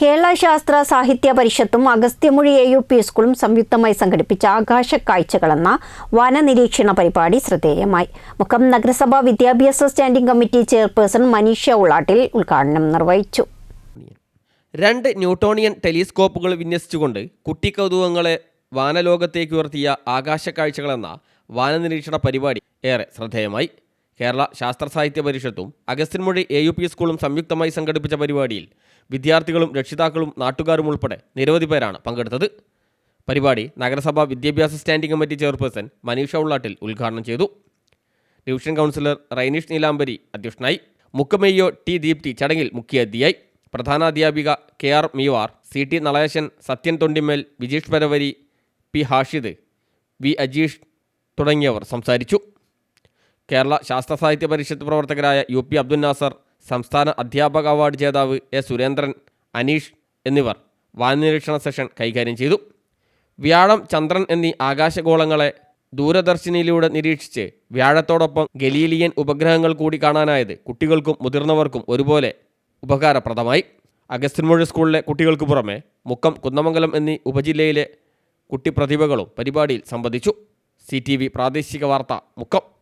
കേരള ശാസ്ത്ര സാഹിത്യ പരിഷത്തും അഗസ്ത്യമൊഴി എ യു പി സ്കൂളും സംയുക്തമായി സംഘടിപ്പിച്ച ആകാശ കാഴ്ചകളെന്ന വനനിരീക്ഷണ പരിപാടി ശ്രദ്ധേയമായി. മുഖം നഗരസഭാ വിദ്യാഭ്യാസ standing committee chairperson Maneesha Ullattil ഉദ്ഘാടനം നിർവഹിച്ചു. രണ്ട് ന്യൂട്ടോണിയൻ ടെലിസ്കോപ്പുകൾ വിന്യസിച്ചുകൊണ്ട് കുട്ടിക്കൗതുകങ്ങളെ വാനലോകത്തേക്ക് ഉയർത്തിയ ആകാശ കാഴ്ചകളെന്ന വാനനിരീക്ഷണ പരിപാടി ഏറെ ശ്രദ്ധേയമായി. കേരള ശാസ്ത്ര സാഹിത്യ പരിഷത്തും അഗസ്റ്റിൻമൊഴി എ യു പി സ്കൂളും സംയുക്തമായി സംഘടിപ്പിച്ച പരിപാടിയിൽ വിദ്യാർത്ഥികളും രക്ഷിതാക്കളും നാട്ടുകാരും ഉൾപ്പെടെ നിരവധി പേരാണ് പങ്കെടുത്തത്. പരിപാടി നഗരസഭാ വിദ്യാഭ്യാസ standing committee chairperson Maneesha Ullattil ഉദ്ഘാടനം ചെയ്തു. ഡിവിഷൻ കൗൺസിലർ റൈനീഷ് നീലാംബരി അധ്യക്ഷനായി. മുക്കമെയ്യോ ടി ദീപ്തി ചടങ്ങിൽ മുഖ്യാതിഥിയായി പ്രധാനാധ്യാപിക കെ ആർ മീവാർ സി ടി നളയശൻ സത്യൻ തൊണ്ടിമേൽ വിജീഷ് പരവരി പി ഹാഷിദ് വി അജീഷ് തുടങ്ങിയവർ സംസാരിച്ചു. കേരള ശാസ്ത്ര സാഹിത്യ പരിഷത്ത് പ്രവർത്തകരായ യു പി അബ്ദുൽ നാസർ സംസ്ഥാന അധ്യാപക അവാർഡ് ജേതാവ് എ സുരേന്ദ്രൻ അനീഷ് എന്നിവർ വാനനിരീക്ഷണ സെഷൻ കൈകാര്യം ചെയ്തു. വ്യാഴം ചന്ദ്രൻ എന്നീ ആകാശഗോളങ്ങളെ ദൂരദർശിനിയിലൂടെ നിരീക്ഷിച്ച് വ്യാഴത്തോടൊപ്പം ഗലീലിയൻ ഉപഗ്രഹങ്ങൾ കൂടി കാണാനായത് കുട്ടികൾക്കും മുതിർന്നവർക്കും ഒരുപോലെ ഉപകാരപ്രദമായി. അഗസ്റ്റിൻമൊഴി സ്കൂളിലെ കുട്ടികൾക്ക് പുറമെ മുക്കം കുന്നമംഗലം എന്നീ ഉപജില്ലയിലെ കുട്ടിപ്രതിഭകളും പരിപാടിയിൽ സംബന്ധിച്ചു. സി പ്രാദേശിക വാർത്ത മുക്കം.